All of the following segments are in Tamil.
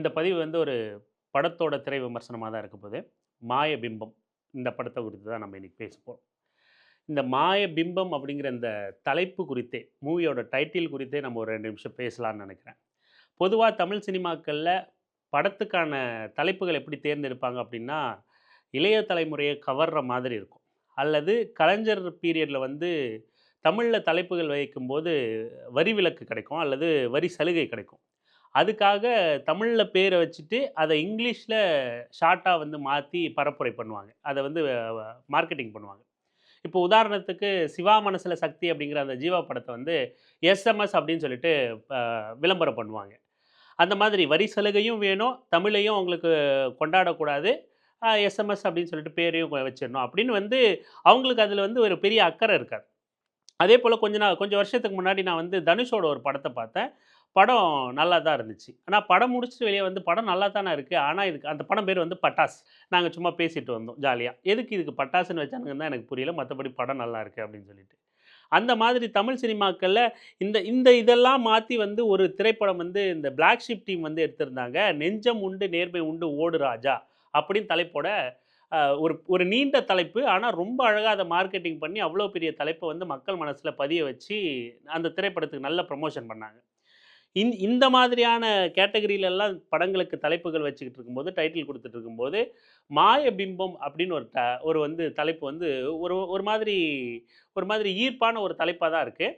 இந்த பதிவு வந்து ஒரு படத்தோட திரை விமர்சனமாக தான் இருக்க போது மாய பிம்பம். இந்த படத்தை குறித்து தான் நம்ம இன்றைக்கி பேச போகிறோம் இந்த மாய பிம்பம் அப்படிங்கிற இந்த தலைப்பு குறித்தே மூவியோட டைட்டில் குறித்தே நம்ம ஒரு ரெண்டு நிமிஷம் பேசலாம்னு நினைக்கிறேன். பொதுவாக தமிழ் சினிமாக்களில் படத்துக்கான தலைப்புகள் எப்படி தேர்ந்தெடுப்பாங்க அப்படின்னா இளைய தலைமுறையை கவர்ற மாதிரி இருக்கும். அல்லது கலைஞர் பீரியடில் வந்து தமிழில் தலைப்புகள் வைக்கும்போது வரி விலக்கு கிடைக்கும். அல்லது வரி சலுகை கிடைக்கும். அதுக்காக தமிழில் பேரை வச்சுட்டு அதை இங்கிலீஷில் ஷார்ட்டாக வந்து மாற்றி பரப்புரை பண்ணுவாங்க. அதை வந்து மார்க்கெட்டிங் பண்ணுவாங்க. இப்போ உதாரணத்துக்கு சிவா மனசில் சக்தி அப்படிங்கிற அந்த ஜீவா படத்தை வந்து எஸ்எம்எஸ் அப்படின்னு சொல்லிட்டு விளம்பரம் பண்ணுவாங்க. அந்த மாதிரி வரி சலுகையும் வேணும் தமிழையும் அவங்களுக்கு கொண்டாடக்கூடாது. எஸ்எம்எஸ் அப்படின்னு சொல்லிட்டு பேரையும் வச்சிடணும் அப்படின்னு வந்து அவங்களுக்கு அதில் வந்து ஒரு பெரிய அக்கறை இருக்காது. அதே போல் கொஞ்ச நாள் கொஞ்சம் வருஷத்துக்கு முன்னாடி நான் வந்து தனுஷோட ஒரு படத்தை பார்த்தேன். படம் நல்லா தான் இருந்துச்சு. ஆனால் படம் முடிச்சுட்டு வெளியே வந்து படம் நல்லா தானே இருக்குது ஆனால் இதுக்கு அந்த படம் பேர் வந்து பட்டாஸ் நாங்கள் சும்மா பேசிட்டு வந்தோம் ஜாலியாக எதுக்கு இதுக்கு பட்டாசுன்னு வச்சானுங்கன்னு தான் எனக்கு புரியல. மற்றபடி படம் நல்லா இருக்குது அப்படின்னு சொல்லிட்டு. அந்த மாதிரி தமிழ் சினிமாக்களில் இந்த இந்த இதெல்லாம் மாற்றி வந்து ஒரு திரைப்படம் வந்து இந்த பிளாக் ஷிப் டீம் வந்து எடுத்திருந்தாங்க. நெஞ்சம் உண்டு நேர்மை உண்டு ஓடு ராஜா அப்படின்னு தலைப்போட ஒரு ஒரு நீண்ட தலைப்பு. ஆனால் ரொம்ப அழகாக அதை மார்க்கெட்டிங் பண்ணி அவ்வளோ பெரிய தலைப்பை வந்து மக்கள் மனசில் பதிய வச்சு அந்த திரைப்படத்துக்கு நல்ல ப்ரமோஷன் பண்ணாங்க. இந் இந்த மாதிரியான கேட்டகரியிலெல்லாம் படங்களுக்கு தலைப்புகள் வச்சுக்கிட்டு இருக்கும்போது டைட்டில் கொடுத்துட்டு இருக்கும்போது மாய பிம்பம் அப்படின்னு ஒரு த ஒரு வந்து தலைப்பு வந்து ஒரு ஒரு மாதிரி ஒரு மாதிரி ஈர்ப்பான ஒரு தலைப்பாக தான் இருக்குது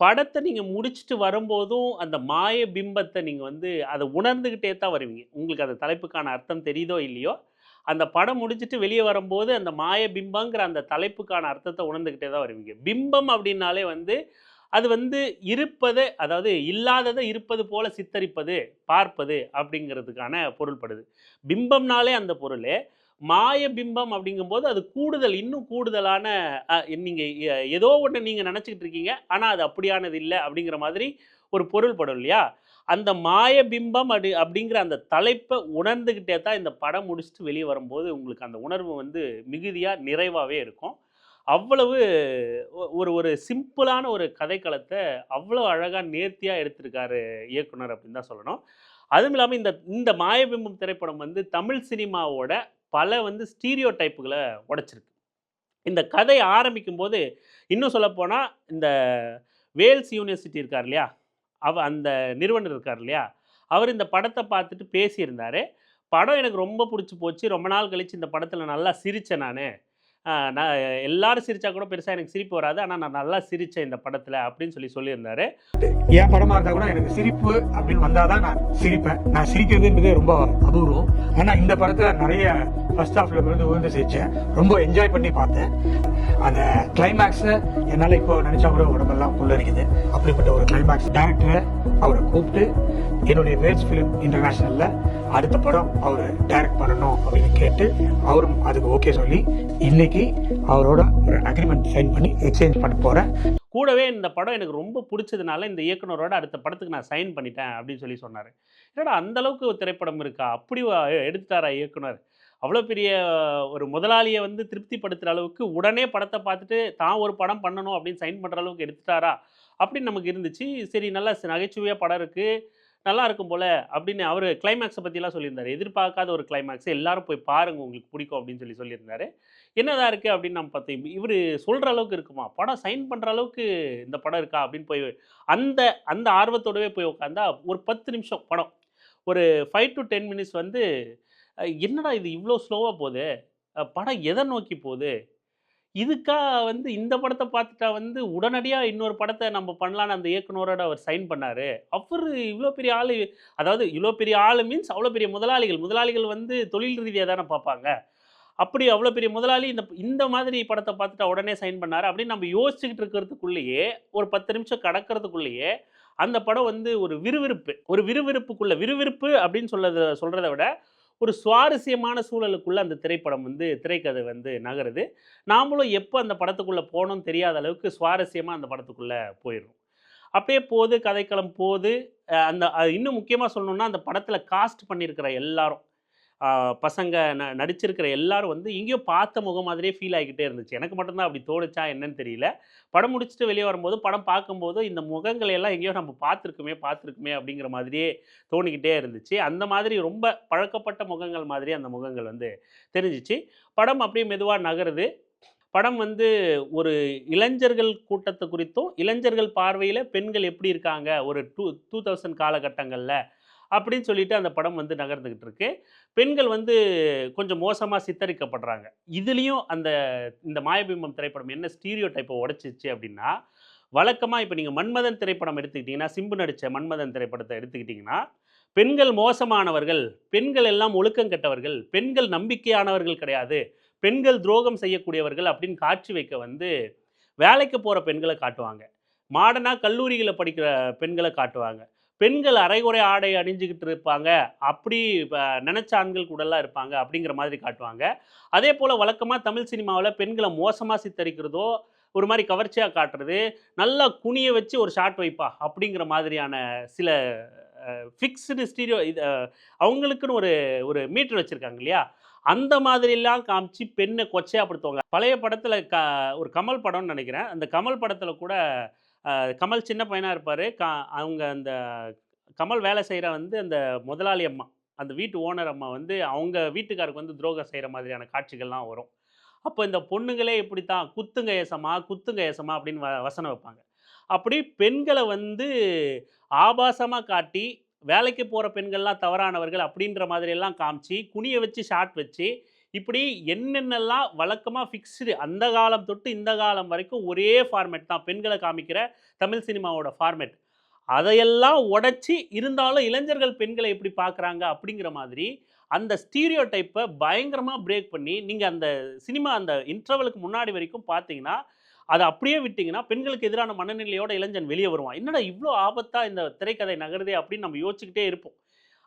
படத்தை நீங்கள் முடிச்சுட்டு வரும்போதும் அந்த மாய பிம்பத்தை நீங்கள் வந்து அதை உணர்ந்துக்கிட்டே தான் வருவீங்க. உங்களுக்கு அந்த தலைப்புக்கான அர்த்தம் தெரியுதோ இல்லையோ அந்த படம் முடிச்சுட்டு வெளியே வரும்போது அந்த மாய பிம்பங்கிற அந்த தலைப்புக்கான அர்த்தத்தை உணர்ந்துக்கிட்டே தான் வருவீங்க. பிம்பம் அப்படின்னாலே வந்து அது வந்து இருப்பது அதாவது இல்லாததை இருப்பது போல சித்தரிப்பது பார்ப்பது அப்படிங்கிறதுக்கான பொருள்படுது. பிம்பம்னாலே அந்த பொருள். மாய பிம்பம் அப்படிங்கும்போது அது கூடுதல் இன்னும் கூடுதலான நீங்கள் ஏதோ ஒன்று நீங்கள் நினச்சிக்கிட்டு இருக்கீங்க ஆனால் அது அப்படியானது இல்லை அப்படிங்கிற மாதிரி ஒரு பொருள்படும் இல்லையா? அந்த மாய பிம்பம் அப்படி அப்படிங்கிற அந்த தலைப்பை உணர்ந்துக்கிட்டே தான் இந்த படம் முடிச்சுட்டு வெளியே வரும்போது உங்களுக்கு அந்த உணர்வு வந்து மிகுதியாக நிறைவாகவே இருக்கும். அவ்வளவு ஒ- ஒரு ஒரு சிம்பிளான ஒரு கதைக்களத்தை அவ்வளோ அழகாக நேர்த்தியாக எடுத்திருக்காரு இயக்குனர் அப்படின்னு தான் சொல்லணும். அதுவும் இல்லாமல் இந்த இந்த மாயபிம்பம் திரைப்படம் வந்து தமிழ் சினிமாவோட பல வந்து ஸ்டீரியோ டைப்புகளை உடைச்சிருக்கு. இந்த கதை ஆரம்பிக்கும் போது இன்னும் சொல்லப்போனால் இந்த வேல்ஸ் யூனிவர்சிட்டி இருக்கார் இல்லையா? அவ அந்த நிறுவனர் இருக்கார் இல்லையா? அவர் இந்த படத்தை பார்த்துட்டு பேசியிருந்தார். படம் எனக்கு ரொம்ப பிடிச்சி போச்சு. ரொம்ப நாள் கழிச்சு இந்த படத்தில் நல்லா சிரித்தேன் நான். நான் எல்லாரும் சிரிச்சா கூட பெருசாக எனக்கு சிரிப்பு வராது. ஆனால் நான் நல்லா சிரித்தேன் இந்த படத்தில் அப்படின்னு சொல்லி சொல்லியிருந்தாரு. என் படமாக இருந்தால் கூட எனக்கு சிரிப்பு அப்படின்னு வந்தால் தான் நான் சிரிப்பேன். நான் சிரிக்கிறதுன்றது ரொம்ப அபூர்வம். ஆனால் இந்த படத்தில் நிறைய ஃபர்ஸ்ட் ஹாஃப்ல இருந்து உயர்ந்து சிரித்தேன் ரொம்ப என்ஜாய் பண்ணி பார்த்தேன். அந்த கிளைமேக்ஸை என்னால் இப்போ நினச்சா கூட உடம்பெல்லாம் புல்லரிக்குது. அப்படிப்பட்ட ஒரு கிளைமேக்ஸ் டேரக்டரை அவரை கூப்பிட்டு என்னுடைய வேர்ஸ் ஃபிலிம் இன்டர்நேஷ்னலில் அடுத்த படம் அவர் டைரக்ட் பண்ணணும் அப்படின்னு கேட்டு அவரும் அதுக்கு ஓகே சொல்லி இன்னைக்கு அவரோட ஒரு அக்ரிமெண்ட் சைன் பண்ணி எக்ஸ்சேஞ்ச் பண்ண போகிறேன் கூடவே இந்த படம் எனக்கு ரொம்ப பிடிச்சதுனால இந்த இயக்குனரோட அடுத்த படத்துக்கு நான் சைன் பண்ணிட்டேன் அப்படின்னு சொல்லி சொன்னார். என்னடா அந்த அளவுக்கு ஒரு திரைப்படம் இருக்கா? அப்படி எடுத்துட்டாரா இயக்குனர்? அவ்வளோ பெரிய ஒரு முதலாளியை வந்து திருப்திப்படுத்துகிற அளவுக்கு உடனே படத்தை பார்த்துட்டு தான் ஒரு படம் பண்ணணும் அப்படின்னு சைன் பண்ணுற அளவுக்கு எடுத்துட்டாரா? அப்படின்னு நமக்கு இருந்துச்சு. சரி நல்லா நகைச்சுவையாக படம் இருக்குது நல்லா இருக்கும் போல அப்படின்னு அவர் கிளைமேக்ஸை பற்றிலாம் சொல்லியிருந்தார். எதிர்பார்க்காத ஒரு கிளைமேக்ஸ் எல்லாரும் போய் பாருங்கள் உங்களுக்கு பிடிக்கும் அப்படின்னு சொல்லி சொல்லியிருந்தாரு. என்னதான் இருக்குது அப்படின்னு நம்ம பார்த்தோம். இவர் சொல்கிற அளவுக்கு இருக்குமா? படம் சைன் பண்ணுற அளவுக்கு இந்த படம் இருக்கா அப்படின்னு போய் அந்த அந்த ஆர்வத்தோடவே போய் உட்காந்தா ஒரு பத்து நிமிஷம் படம். ஒரு ஃபைவ் டு டென் மினிட்ஸ் வந்து என்னடா இது இவ்வளோ ஸ்லோவாக போகுது படம் எதை நோக்கி போகுது இதுக்காக வந்து இந்த படத்தை பார்த்துட்டா வந்து உடனடியாக இன்னொரு படத்தை நம்ம பண்ணலான்னு அந்த இயக்குனரோட அவர் சைன் பண்ணார். அவர் இவ்வளோ பெரிய ஆள் அதாவது இவ்வளோ பெரிய ஆள் மீன்ஸ் அவ்வளோ பெரிய முதலாளிகள். முதலாளிகள் வந்து தொழில் ரீதியாக தானே பார்ப்பாங்க அப்படி அவ்வளோ பெரிய முதலாளி இந்த இந்த மாதிரி படத்தை பார்த்துட்டா உடனே சைன் பண்ணாரு. அப்படின்னு நம்ம யோசிச்சுக்கிட்டு இருக்கிறதுக்குள்ளேயே ஒரு பத்து நிமிஷம் கடக்கிறதுக்குள்ளேயே அந்த படம் வந்து ஒரு விறுவிறுப்பு ஒரு விறுவிறுப்புக்குள்ள விறுவிறுப்பு அப்படின்னு சொல்றத சொல்கிறத விட ஒரு சுவாரஸ்யமான சூழலுக்குள்ளே அந்த திரைப்படம் வந்து திரைக்கதை வந்து நகருது. நாமளும் எப்போ அந்த படத்துக்குள்ளே போனோம்னு தெரியாத அளவுக்கு சுவாரஸ்யமாக அந்த படத்துக்குள்ளே போயிடும் அப்படியே போது கதைக்களம் போது அந்த இன்னும் முக்கியமாக சொல்லணுன்னா அந்த படத்தில் காஸ்ட் பண்ணியிருக்கிற எல்லாரும் பசங்க ந நடிச்சிருக்கிற எல்லாரும் வந்து எங்கேயோ பார்த்த முகம் மாதிரியே ஃபீல் ஆகிக்கிட்டே இருந்துச்சு. எனக்கு மட்டும்தான் அப்படி தோணுச்சா என்னன்னு தெரியல. படம் முடிச்சுட்டு வெளியே வரும்போது படம் பார்க்கும்போது இந்த முகங்களை எல்லாம் எங்கேயோ நம்ம பார்த்துருக்குமே பார்த்துருக்குமே அப்படிங்கிற மாதிரியே தோணிக்கிட்டே இருந்துச்சு. அந்த மாதிரி ரொம்ப பழக்கப்பட்ட முகங்கள் மாதிரி அந்த முகங்கள் வந்து தெரிஞ்சிச்சு. படம் அப்படியே மெதுவாக நகருது. படம் வந்து ஒரு இளைஞர்கள் கூட்டத்தை குறித்தும் இளைஞர்கள் பார்வையில் பெண்கள் எப்படி இருக்காங்க? ஒரு டூ டூ தௌசண்ட் காலகட்டங்களில் அப்படின்னு சொல்லிட்டு அந்த படம் வந்து நகர்ந்துக்கிட்டு இருக்கு பெண்கள் வந்து கொஞ்சம் மோசமாக சித்தரிக்கப்படுறாங்க. இதுலேயும் அந்த இந்த மாயபிம்பம் திரைப்படம் என்ன ஸ்டீரியோ டைப்பை உடைச்சிச்சு அப்படின்னா வழக்கமாக இப்போ நீங்கள் மன்மதன் திரைப்படம் எடுத்துக்கிட்டிங்கன்னா சிம்பு நடித்த மன்மதன் திரைப்படத்தை எடுத்துக்கிட்டிங்கன்னா பெண்கள் மோசமானவர்கள் பெண்கள் எல்லாம் ஒழுக்கம் கெட்டவர்கள் பெண்கள் நம்பிக்கையானவர்கள் கிடையாது பெண்கள் துரோகம் செய்யக்கூடியவர்கள் அப்படின்னு காட்சி வைக்க வந்து வேலைக்கு போகிற பெண்களை காட்டுவாங்க. மாடனாக கல்லூரிகளை படிக்கிற பெண்களை காட்டுவாங்க. பெண்கள் அரைகுறை ஆடை அணிஞ்சுக்கிட்டு இருப்பாங்க. அப்படி நினச்ச ஆண்கள் கூடலாம் இருப்பாங்க அப்படிங்கிற மாதிரி காட்டுவாங்க. அதே போல் வழக்கமாக தமிழ் சினிமாவில் பெண்களை மோசமாக சித்தரிக்கிறதோ ஒரு மாதிரி கவர்ச்சியாக காட்டுறது நல்லா குனிய வச்சு ஒரு ஷார்ட் வைப்பா அப்படிங்கிற மாதிரியான சில ஃபிக்ஸ்டு ஸ்டீரியோ இது அவங்களுக்குன்னு ஒரு ஒரு மீட்டர் வச்சுருக்காங்க இல்லையா? அந்த மாதிரிலாம் காமிச்சு பெண்ணை கொச்சையாப்படுத்துவாங்க பழைய படத்தில் க ஒரு கமல் படம்னு நினைக்கிறேன். அந்த கமல் படத்தில் கூட கமல் சின்ன பையனாக இருப்பார். க அவங்க அந்த கமல் வேலை செய்கிற வந்து அந்த முதலாளி அம்மா. அந்த வீட்டு ஓனர் அம்மா வந்து அவங்க வீட்டுக்காருக்கு வந்து துரோகம் செய்கிற மாதிரியான காட்சிகள்லாம் வரும். அப்போ இந்த பொண்ணுங்களே இப்படி தான் குத்துங்க ஏசமா குத்துங்க ஏசமா அப்படின்னு வ வசனம் வைப்பாங்க. அப்படி பெண்களை வந்து ஆபாசமாக காட்டி வேலைக்கு போகிற பெண்கள்லாம் தவறானவர்கள் அப்படின்ற மாதிரியெல்லாம் காமிச்சு குனிய வச்சு ஷார்ட் வச்சு இப்படி என்னென்னலாம் வழக்கமாக ஃபிக்ஸ்டு அந்த காலம் தொட்டு இந்த காலம் வரைக்கும் ஒரே ஃபார்மேட் தான் பெண்களை காமிக்கிற தமிழ் சினிமாவோட ஃபார்மேட் அதையெல்லாம் உடைச்சி இருந்தாலும் இளைஞர்கள் பெண்களை எப்படி பார்க்குறாங்க அப்படிங்கிற மாதிரி அந்த ஸ்டீரியோ டைப்பை பயங்கரமாக பிரேக் பண்ணி நீங்கள் அந்த சினிமா அந்த இன்டர்வலுக்கு முன்னாடி வரைக்கும் பார்த்தீங்கன்னா அதை அப்படியே விட்டிங்கன்னா பெண்களுக்கு எதிரான மனநிலையோட இளைஞன் வெளியே வருவான். என்னடா இவ்வளோ ஆபத்தாக இந்த திரைக்கதை நகருதே அப்படின்னு நம்ம யோசிச்சுக்கிட்டே இருப்போம்.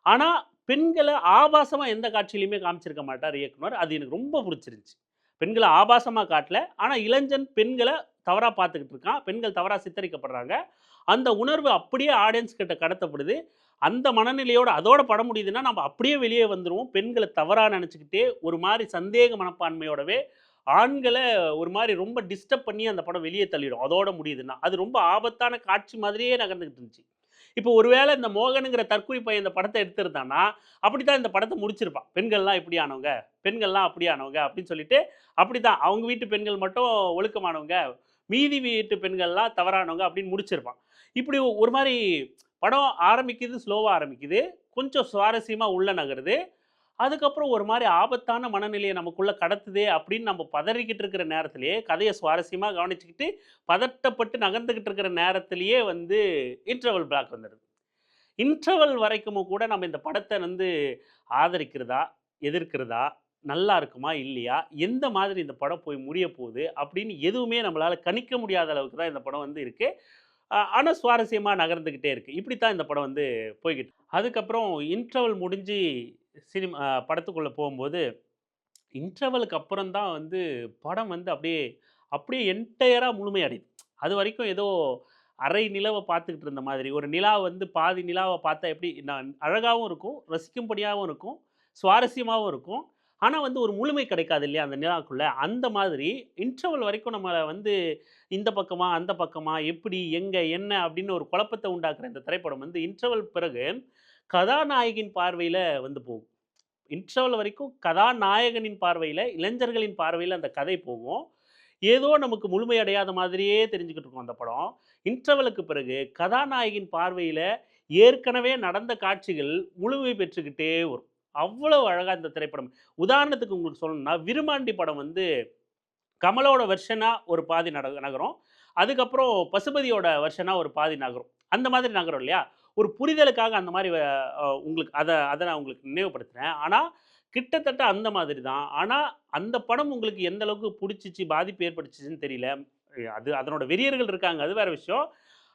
ஆனால் பெண்களை ஆபாசமாக எந்த காட்சியிலையுமே காமிச்சிருக்க மாட்டார் இயக்குனர். அது எனக்கு ரொம்ப பிடிச்சிருந்துச்சு. பெண்களை ஆபாசமாக காட்டல. ஆனால் இளைஞன் பெண்களை தவறாக பார்த்துக்கிட்டு இருக்கான். பெண்கள் தவறாக சித்தரிக்கப்படுறாங்க. அந்த உணர்வு அப்படியே ஆடியன்ஸ் கிட்ட கடத்தப்படுது. அந்த மனநிலையோடு அதோட படம் முடியுதுன்னா நம்ம அப்படியே வெளியே வந்துடுவோம் பெண்களை தவறாக நினச்சிக்கிட்டே ஒரு மாதிரி சந்தேக மனப்பான்மையோடவே ஆண்களை ஒரு மாதிரி ரொம்ப டிஸ்டர்ப் பண்ணி அந்த படம் வெளியே தள்ளிடும். அதோட முடியுதுன்னா. அது ரொம்ப ஆபத்தான காட்சி மாதிரியே நகர்ந்துக்கிட்டு இருந்துச்சு. இப்போ ஒருவேளை இந்த மோகனுங்கிற தற்கொலை பையன் இந்த படத்தை எடுத்திருந்தானா அப்படி தான் இந்த படத்தை முடிச்சிருப்பான். பெண்கள்லாம் இப்படி ஆனவங்க பெண்கள்லாம் அப்படி ஆனவங்க அப்படின்னு சொல்லிட்டு அப்படித்தான். அவங்க வீட்டு பெண்கள் மட்டும் ஒழுக்கமானவங்க மீதி வீட்டு பெண்கள்லாம் தவறானவங்க அப்படின்னு முடிச்சிருப்பான். இப்படி ஒரு மாதிரி படம் ஆரம்பிக்குது ஸ்லோவாக ஆரம்பிக்குது. கொஞ்சம் சுவாரஸ்யமாக உள்ள நகருது. அதுக்கப்புறம் ஒரு மாதிரி ஆபத்தான மனநிலையை நமக்குள்ளே கடத்துதே அப்படின்னு நம்ம பதறிக்கிட்டு இருக்கிற நேரத்திலேயே கதையை சுவாரஸ்யமாக கவனிச்சுக்கிட்டு பதட்டப்பட்டு நகர்ந்துக்கிட்டு இருக்கிற நேரத்திலேயே வந்து இன்டர்வல் பிளாக் வந்துடுது இன்டர்வல் வரைக்கும் கூட நம்ம இந்த படத்தை வந்து ஆதரிக்கிறதா எதிர்க்கிறதா நல்லா இருக்குமா இல்லையா எந்த மாதிரி இந்த படம் போய் முடிய போகுது அப்படின்னு எதுவுமே நம்மளால் கணிக்க முடியாத அளவுக்கு தான் இந்த படம் வந்து இருக்குது ஆனால் சுவாரஸ்யமாக நகர்ந்துக்கிட்டே இருக்குது இப்படி தான் இந்த படம் வந்து போய்கிட்டு அதுக்கப்புறம் இன்டர்வல் முடிஞ்சு சினிமா படத்துக்குள்ளே போகும்போது இன்டர்வலுக்கு அப்புறம் தான் வந்து படம் வந்து அப்படியே அப்படியே என்டையராக முழுமையடையுது. அது வரைக்கும் ஏதோ அரை நிலவை பார்த்துக்கிட்டு இருந்த மாதிரி. ஒரு நிலா வந்து பாதி நிலாவை பார்த்தா எப்படி நான் அழகாகவும் இருக்கும் ரசிக்கும்படியாகவும் இருக்கும் சுவாரஸ்யமாகவும் இருக்கும். ஆனால் வந்து ஒரு முழுமை கிடைக்காது இல்லையா அந்த நிலாக்குள்ளே. அந்த மாதிரி இன்டர்வல் வரைக்கும் நம்மளை வந்து இந்த பக்கமாக அந்த பக்கமாக எப்படி எங்கே என்ன அப்படின்னு ஒரு குழப்பத்தை உண்டாக்குற இந்த திரைப்படம் வந்து இன்டர்வல் பிறகு கதாநாயகின் பார்வையில் வந்து போகும். இன்டர்வல் வரைக்கும் கதாநாயகனின் பார்வையில் இளைஞர்களின் பார்வையில் அந்த கதை போகும். ஏதோ நமக்கு முழுமையடையாத மாதிரியே தெரிஞ்சுக்கிட்டு இருக்கோம் அந்த படம். இன்டர்வலுக்கு பிறகு கதாநாயகின் பார்வையில் ஏற்கனவே நடந்த காட்சிகள் முழுமை பெற்றுக்கிட்டே வரும். அவ்வளவு அழகாக இந்த திரைப்படம். உதாரணத்துக்கு உங்களுக்கு சொல்லணும்னா விருமாண்டி படம் வந்து கமலோட வெர்ஷனாக ஒரு பாதி நட நகரும். அதுக்கப்புறம் பசுபதியோட வெர்ஷனாக ஒரு பாதி நகரும். அந்த மாதிரி நகரும் இல்லையா? ஒரு புரிதலுக்காக அந்த மாதிரி உங்களுக்கு அதை அதை நான் உங்களுக்கு நினைவுபடுத்துகிறேன் ஆனால் கிட்டத்தட்ட அந்த மாதிரி தான். ஆனால் அந்த படம் உங்களுக்கு எந்த அளவுக்கு பிடிச்சிச்சு பாதிப்பு ஏற்படுச்சிச்சுன்னு தெரியல. அது அதனோட வெறியர்கள் இருக்காங்க அது வேற விஷயம்.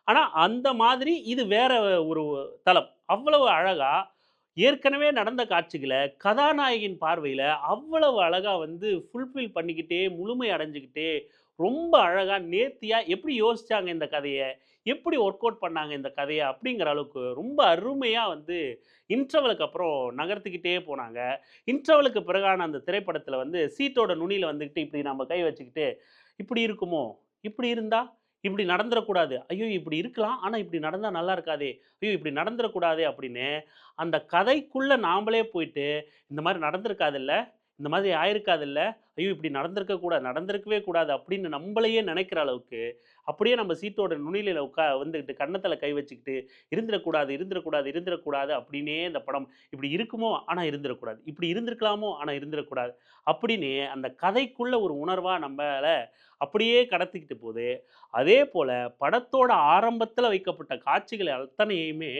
ஆனால் அந்த மாதிரி இது வேற ஒரு தளம். அவ்வளவு அழகாக ஏற்கனவே நடந்த காட்சிகளை கதாநாயகின் பார்வையில் அவ்வளவு அழகாக வந்து ஃபுல்ஃபில் பண்ணிக்கிட்டே முழுமை அடைஞ்சுக்கிட்டே ரொம்ப அழகாக நேர்த்தியாக எப்படி யோசித்தாங்க இந்த கதையை? எப்படி ஒர்க் அவுட் பண்ணாங்க இந்த கதையை? அப்படிங்கிற அளவுக்கு ரொம்ப அருமையாக வந்து இன்டர்வலுக்கு அப்புறம் நகர்த்திக்கிட்டே போனாங்க. இன்டர்வலுக்கு பிறகான அந்த திரைப்படத்தில் வந்து சீட்டோட நுனியில் வந்துக்கிட்டு இப்படி நம்ம கை வச்சுக்கிட்டு இப்படி இருக்குமோ? இப்படி இருந்தா? இப்படி நடந்துடக்கூடாது. ஐயோ இப்படி இருக்கலாம். ஆனால் இப்படி நடந்தால் நல்லா இருக்காதே. ஐயோ இப்படி நடந்துடக்கூடாதே அப்படின்னு அந்த கதைக்குள்ளே நாமளே போயிட்டு இந்த மாதிரி நடந்திருக்காதுல்ல. இந்த மாதிரி ஆயிருக்காதுல்ல? ஐயோ இப்படி நடந்திருக்க கூடாது நடந்திருக்கவே கூடாது அப்படின்னு நம்மளையே நினைக்கிற அளவுக்கு அப்படியே நம்ம சீட்டோட நுனிலையில் உட்கா வந்துக்கிட்டு கன்னத்தில் கை வச்சுக்கிட்டு இருந்துடக்கூடாது இருந்துடக்கூடாது இருந்துடக்கூடாது அப்படின்னே இந்த படம் இப்படி இருக்குமோ ஆனால் இருந்துடக்கூடாது. இப்படி இருந்திருக்கலாமோ ஆனால் இருந்துடக்கூடாது. அப்படின்னு அந்த கதைக்குள்ள ஒரு உணர்வாக நம்மளை அப்படியே கடத்திக்கிட்டு போகுது அதே போல் படத்தோட ஆரம்பத்தில் வைக்கப்பட்ட காட்சிகள் அத்தனையுமே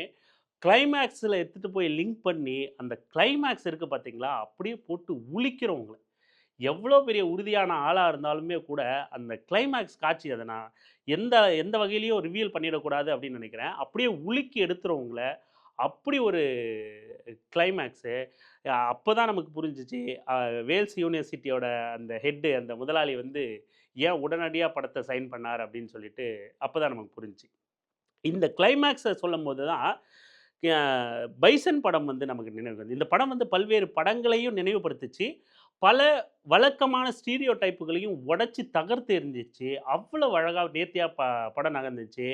கிளைமேக்ஸில் எடுத்துகிட்டு போய் லிங்க் பண்ணி அந்த கிளைமேக்ஸ் இருக்குது பார்த்தீங்களா அப்படியே போட்டு உளிக்கிறவங்கள எவ்வளோ பெரிய உறுதியான ஆளாக இருந்தாலுமே கூட அந்த கிளைமேக்ஸ் காட்சி அதை நான் எந்த எந்த வகையிலையும் ரிவீல் பண்ணிடக்கூடாது அப்படின்னு நினைக்கிறேன். அப்படியே உலுக்கி எடுத்துறவங்கள அப்படி ஒரு கிளைமேக்ஸு அப்போ தான் நமக்கு புரிஞ்சிச்சு. வேல்ஸ் யூனிவர்சிட்டியோட அந்த ஹெட்டு அந்த முதலாளி வந்து ஏன் உடனடியாக படத்தை சைன் பண்ணார் அப்படின்னு சொல்லிட்டு அப்போ தான் நமக்கு புரிஞ்சுச்சு. இந்த கிளைமேக்ஸை சொல்லும் போது தான் பைசன் படம் வந்து நமக்கு நினைவு வந்து இந்த படம் வந்து பல்வேறு படங்களையும் நினைவுபடுத்துச்சு. பல வழக்கமான ஸ்டீரியோ டைப்புகளையும் உடச்சி தகர்த்து எரிஞ்சிச்சு அவ்வளோ அழகாக நேர்த்தியாக ப படம் நகர்ந்துச்சு.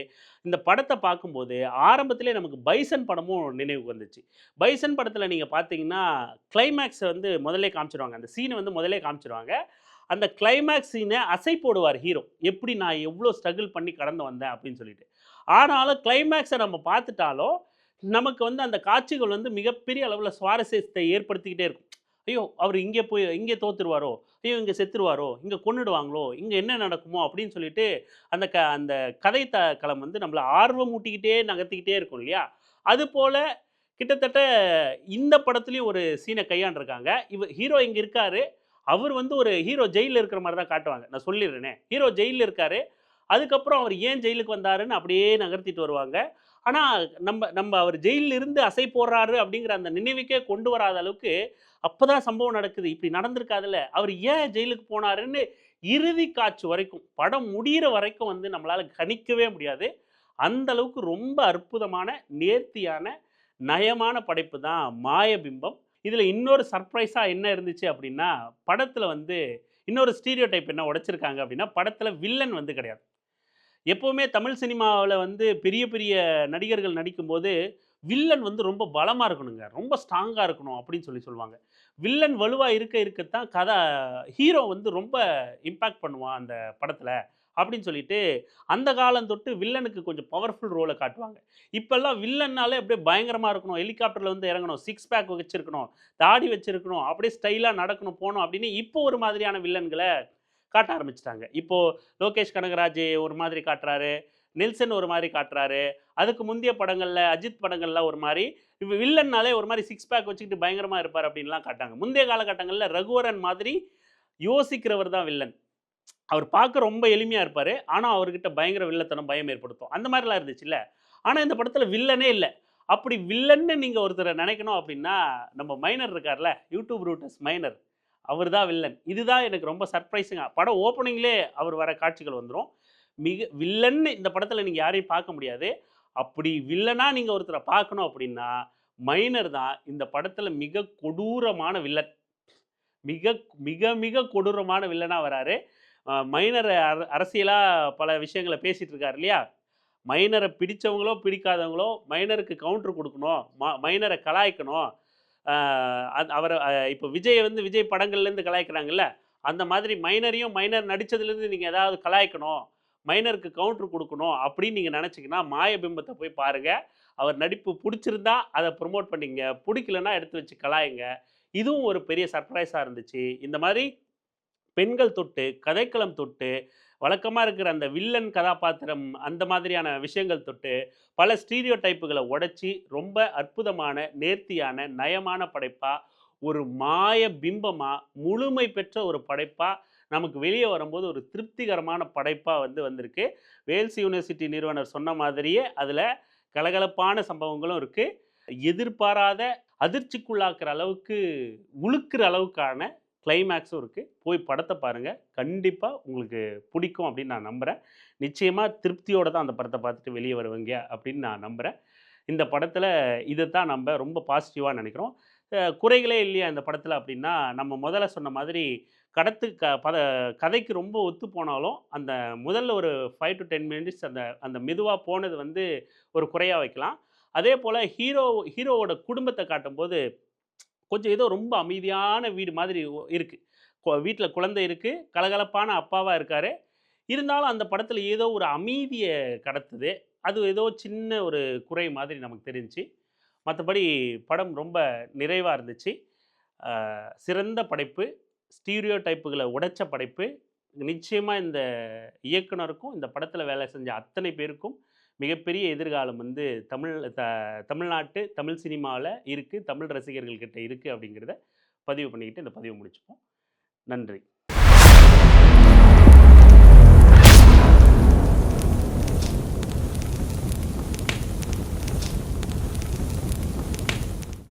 இந்த படத்தை பார்க்கும்போது ஆரம்பத்திலே நமக்கு பைசன் படமும் நினைவுக்கு வந்துச்சு. பைசன் படத்தில் நீங்கள் பார்த்தீங்கன்னா கிளைமேக்ஸை வந்து முதலே காமிச்சிருவாங்க. அந்த சீனை வந்து முதலே காமிச்சிருவாங்க. அந்த கிளைமேக்ஸ் சீனை அசை போடுவார் ஹீரோ எப்படி நான் எவ்வளோ ஸ்ட்ரகிள் பண்ணி கடந்து வந்தேன்? அப்படின்னு சொல்லிட்டு. ஆனாலும் கிளைமேக்ஸை நம்ம பார்த்துட்டாலும் நமக்கு வந்து அந்த காட்சிகள் வந்து மிகப்பெரிய அளவில் சுவாரஸ்யத்தை ஏற்படுத்திக்கிட்டே இருக்கும். ஐயோ! அவர் இங்கே போய் இங்கே தோத்துருவாரோ? ஐயோ! இங்கே செத்துருவாரோ? இங்கே கொன்னுடுவாங்களோ? இங்கே என்ன நடக்குமோ? அப்படின்னு சொல்லிட்டு அந்த க அந்த கதை த களம் வந்து நம்மளை ஆர்வம் ஊட்டிக்கிட்டே நகர்த்திக்கிட்டே இருக்கும் இல்லையா? அது போல் கிட்டத்தட்ட இந்த படத்துலேயும் ஒரு சீனை கையாண்டிருக்காங்க. இவர் ஹீரோ இங்கே இருக்காரு. அவர் வந்து ஒரு ஹீரோ ஜெயிலில் இருக்கிற மாதிரி தான் காட்டுவாங்க. நான் சொல்லிடுறேனே. ஹீரோ ஜெயிலில் இருக்காரு. அதுக்கப்புறம் அவர் ஏன் ஜெயிலுக்கு வந்தாருன்னு அப்படியே நகர்த்திட்டு வருவாங்க. ஆனால் நம்ம நம்ம அவர் ஜெயிலில் இருந்து அசை போடுறாரு அப்படிங்கிற அந்த நினைவுக்கே கொண்டு வராத அளவுக்கு அப்பதான் சம்பவம் நடக்குது. இப்படி நடந்திருக்காதுல்ல. அவர் ஏன் ஜெயிலுக்கு போனாருன்னு இறுதி காட்சி வரைக்கும் படம் முடியிற வரைக்கும் வந்து நம்மளால் கணிக்கவே முடியாது. அந்த அளவுக்கு ரொம்ப அற்புதமான நேர்த்தியான நயமான படைப்பு தான் மாயபிம்பம். இதில் இன்னொரு சர்ப்ரைஸாக என்ன இருந்துச்சு அப்படின்னா படத்தில் வந்து இன்னொரு ஸ்டீரியோ டைப் என்ன உடைச்சிருக்காங்க அப்படின்னா படத்தில் வில்லன் வந்து கிடையாது. எப்போவுமே தமிழ் சினிமாவில் வந்து பெரிய பெரிய நடிகர்கள் நடிக்கும்போது வில்லன் வந்து ரொம்ப பலமாக இருக்கணுங்க. ரொம்ப ஸ்ட்ராங்காக இருக்கணும் அப்படின்னு சொல்லி சொல்லுவாங்க. வில்லன் வலுவாக இருக்க இருக்கத்தான் கதை ஹீரோ வந்து ரொம்ப இம்பேக்ட் பண்ணுவான் அந்த படத்தில் அப்படின்னு சொல்லிட்டு அந்த காலம் தொட்டு வில்லனுக்கு கொஞ்சம் பவர்ஃபுல் ரோலை காட்டுவாங்க. இப்போல்லாம் வில்லன்னாலே அப்படியே பயங்கரமாக இருக்கணும். ஹெலிகாப்டரில் வந்து இறங்கணும். சிக்ஸ் பேக் வச்சுருக்கணும். தாடி வச்சுருக்கணும். அப்படியே ஸ்டைலாக நடக்கணும் போகணும் அப்படின்னு இப்போ ஒரு மாதிரியான வில்லன்களை காட்ட ஆரம்பிச்சிட்டாங்க. இப்போது லோகேஷ் கனகராஜ் ஒரு மாதிரி காட்டுறாரு நெல்சன் ஒரு மாதிரி காட்டுறாரு அதுக்கு முந்தைய படங்களில் அஜித் படங்கள்ல ஒரு மாதிரி இப்போ வில்லன்னாலே ஒரு மாதிரி சிக்ஸ் பேக் வச்சுக்கிட்டு பயங்கரமாக இருப்பார் அப்படின்லாம் காட்டாங்க. முந்தைய காலகட்டங்களில் ரகுவரன் மாதிரி யோசிக்கிறவர் தான் வில்லன். அவர் பார்க்க ரொம்ப எளிமையாக இருப்பார். ஆனால் அவர்கிட்ட பயங்கர வில்லத்தனம் பயம் ஏற்படுத்தும். அந்த மாதிரிலாம் இருந்துச்சுல்ல. ஆனால் இந்த படத்தில் வில்லனே இல்லை. அப்படி வில்லன்னு நீங்கள் ஒருத்தரை நினைக்கணும் அப்படின்னா நம்ம மைனர் இருக்கார்ல யூடியூப் ரூட்டஸ் மைனர். அவர் தான் வில்லன் இதுதான் எனக்கு ரொம்ப சர்ப்ரைஸுங்க படம் ஓப்பனிங்லே அவர் வர காட்சிகள் வந்துடும் மிக வில்லன்னு இந்த படத்தில் நீங்கள் யாரையும் பார்க்க முடியாது. அப்படி வில்லனாக நீங்கள் ஒருத்தரை பார்க்கணும் அப்படின்னா மைனர் தான் இந்த படத்தில் மிக கொடூரமான வில்லன் மிக மிக மிக கொடூரமான வில்லனாக வராரு. மைனர் அர அரசியலாக பல விஷயங்களை பேசிகிட்டு இருக்கார் இல்லையா? மைனரை பிடித்தவங்களோ பிடிக்காதவங்களோ மைனருக்கு கவுண்டர் கொடுக்கணும். ம மைனரை கலாய்க்கணும். அவரை இப்போ விஜய் வந்து விஜய் படங்கள்லேருந்து கலாய்க்கிறாங்கல்ல அந்த மாதிரி மைனரையும் மைனர் நடித்ததுலேருந்து நீங்கள் ஏதாவது கலாய்க்கணும் மைனருக்கு கவுண்டர் கொடுக்கணும் அப்படின்னு நீங்கள் நினச்சிங்கன்னா மாயபிம்பத்தை போய் பாருங்கள் அவர் நடிப்பு பிடிச்சிருந்தா அதை ப்ரொமோட் பண்ணிங்க பிடிக்கலன்னா எடுத்து வச்சு கலாயுங்க. இதுவும் ஒரு பெரிய சர்ப்ரைஸாக இருந்துச்சு. இந்த மாதிரி பெண்கள் தொட்டு கதைக்களம் தொட்டு வழக்கமாக இருக்கிற அந்த வில்லன் கதாபாத்திரம் அந்த மாதிரியான விஷயங்கள் தொட்டு பல ஸ்டீரியோ டைப்புகளை உடைச்சி ரொம்ப அற்புதமான நேர்த்தியான நயமான படைப்பாக ஒரு மாய பிம்பமாக முழுமை பெற்ற ஒரு படைப்பாக நமக்கு வெளியே வரும்போது ஒரு திருப்திகரமான படைப்பாக வந்து வந்திருக்கு. வேல்ஸ் யூனிவர்சிட்டி நிறுவனர் சொன்ன மாதிரியே அதில் கலகலப்பான சம்பவங்களும் இருக்குது எதிர்பாராத அதிர்ச்சிக்குள்ளாக்குற அளவுக்கு உழுக்கிற அளவுக்கான கிளைமேக்ஸும் இருக்குது போய் படத்தை பாருங்கள் கண்டிப்பாக உங்களுக்கு பிடிக்கும் அப்படின்னு நான் நம்புகிறேன் நிச்சயமாக திருப்தியோடு தான் அந்த படத்தை பார்த்துட்டு வெளியே வருவீங்க அப்படின்னு நான் நம்புகிறேன் இந்த படத்தில் இதை தான் நம்ம ரொம்ப பாசிட்டிவாக நினைக்கிறோம். குறைகளே இல்லையா இந்த படத்தில் அப்படின்னா நம்ம முதல்ல சொன்ன மாதிரி கடத்து க பத கதைக்கு ரொம்ப ஒத்து போனாலும் அந்த முதல்ல ஒரு ஃபைவ் டு டென் மினிட்ஸ் அந்த அந்த மெதுவாக போனது வந்து ஒரு குறையாக வைக்கலாம். அதே போல் ஹீரோ ஹீரோவோட குடும்பத்தை காட்டும்போது கொஞ்சம் ஏதோ ரொம்ப அமைதியான வீடு மாதிரி இருக்குது வீட்டில் குழந்தை இருக்குது கலகலப்பான அப்பாவாக இருக்கார். இருந்தாலும் அந்த படத்தில் ஏதோ ஒரு அமைதியை கடத்துது. அது ஏதோ சின்ன ஒரு குறை மாதிரி நமக்கு தெரிஞ்சுச்சு. மற்றபடி படம் ரொம்ப நிறைவாக இருந்துச்சு. சிறந்த படைப்பு ஸ்டீரியோ டைப்புகளை உடைச்ச படைப்பு. நிச்சயமாக இந்த இயக்குனருக்கும் இந்த படத்தில் வேலை செஞ்ச அத்தனை பேருக்கும் மிகப்பெரிய எதிர்காலம் வந்து தமிழ் த தமிழ்நாட்டு தமிழ் சினிமாவில் இருக்குது தமிழ் ரசிகர்கள்கிட்ட இருக்குது அப்படிங்கிறத பதிவு பண்ணிக்கிட்டு இந்த பதிவை முடிச்சுப்போம். நன்றி.